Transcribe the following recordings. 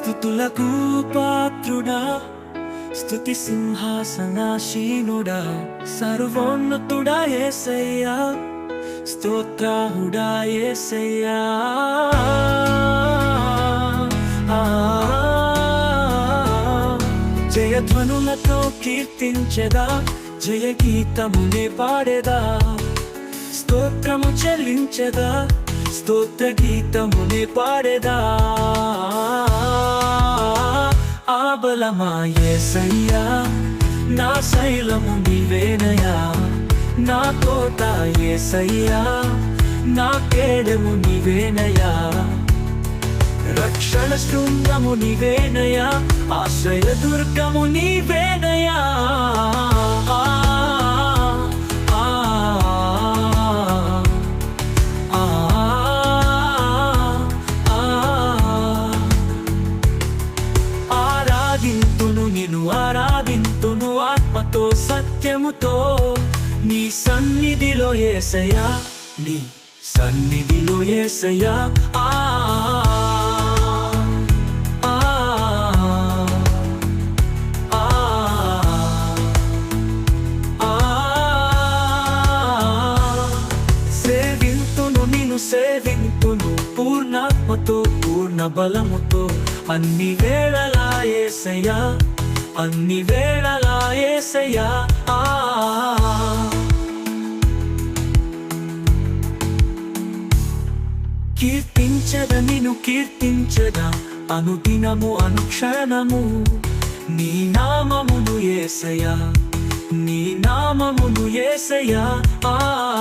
స్థుతులకు పాత్రుడా స్థుతి సింహాసనాశీనుడా సర్వోన్నతుడా ఏసయ్యా స్తోత్రాహుడా ఏసయ్యా జయధ్వనులతో కీర్తించెదా జయ గీతమునే పాడేదా స్తోత్రము చెల్లించెదా స్తోత్ర గీతమునే పాడేదా ఆబలమా యేసయ్యా నా శైలము నీవేనయా నా కోట యేసయ్యా నా కేడము నీవేనయా రక్షణ శృంగము నీవేనయా ఆశ్రయ దుర్గము నీవేనయా ఆరాధింతును ఆత్మతో సత్యముతో. నీ సన్నిధిలో ఏసయా నీ సన్నిధిలో ఏసయా ఆ సేవింతును నిన్ను సేవింతును పూర్ణాత్మతో పూర్ణ బలముతో అన్ని వేళలా ఏసయా అన్ని వేళలా ఏసయ్యా. కీర్తించద నిను కీర్తించదా అనుదినము అనుక్షణము. నీ నామమును ఏసయ్యా నీ నామమును ఏసయ్యా. ఆ.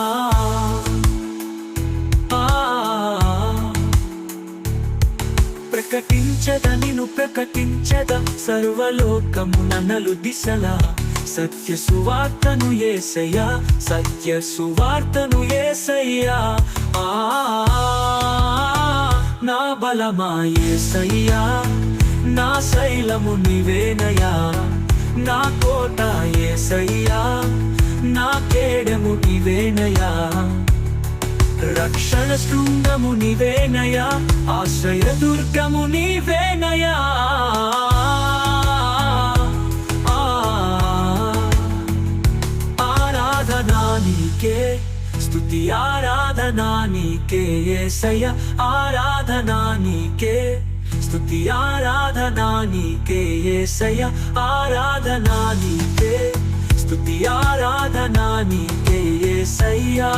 ప్రకటించద నిను ప్రకటించద? సర్వలోకమున నలు దిశలా. సత్య సువార్తను ఏసయ్యా సత్య సువార్తను ఏసయ్యా. ఆ నా బలమా ఏసయ్యా? నా శైలము నివేనయా నా కోట ఏసయ్యా. నా కేడము నివేనయా రక్షణ శృంగము నీవేనయా ఆశ్రయ దుర్గము నీవేనయా ఆ, ఆరాధనా నీకే స్తుతి ఆరాధనా నీకే ఏసయ్య ఆరాధనా నీకే స్థుతి ఆరాధనా నీకే ఏసయ్య ఆరాధనా నీకే స్తుతి ఆరాధనా నీకే ఏసయ్యా.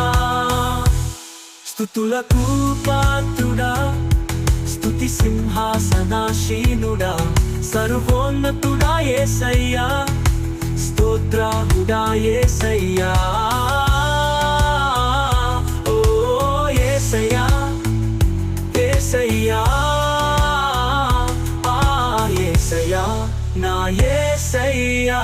స్థుతులకు పాత్రుడా స్థుతి సింహాసనాశీనుడా సర్వోన్నతుడా ఏసయ్యా స్తోత్రాహుడా ఏసయ్యా ఓ ఏసయ్యా ఏసయ్యా ఆ ఏసయ్యా నా ఏసయ్యా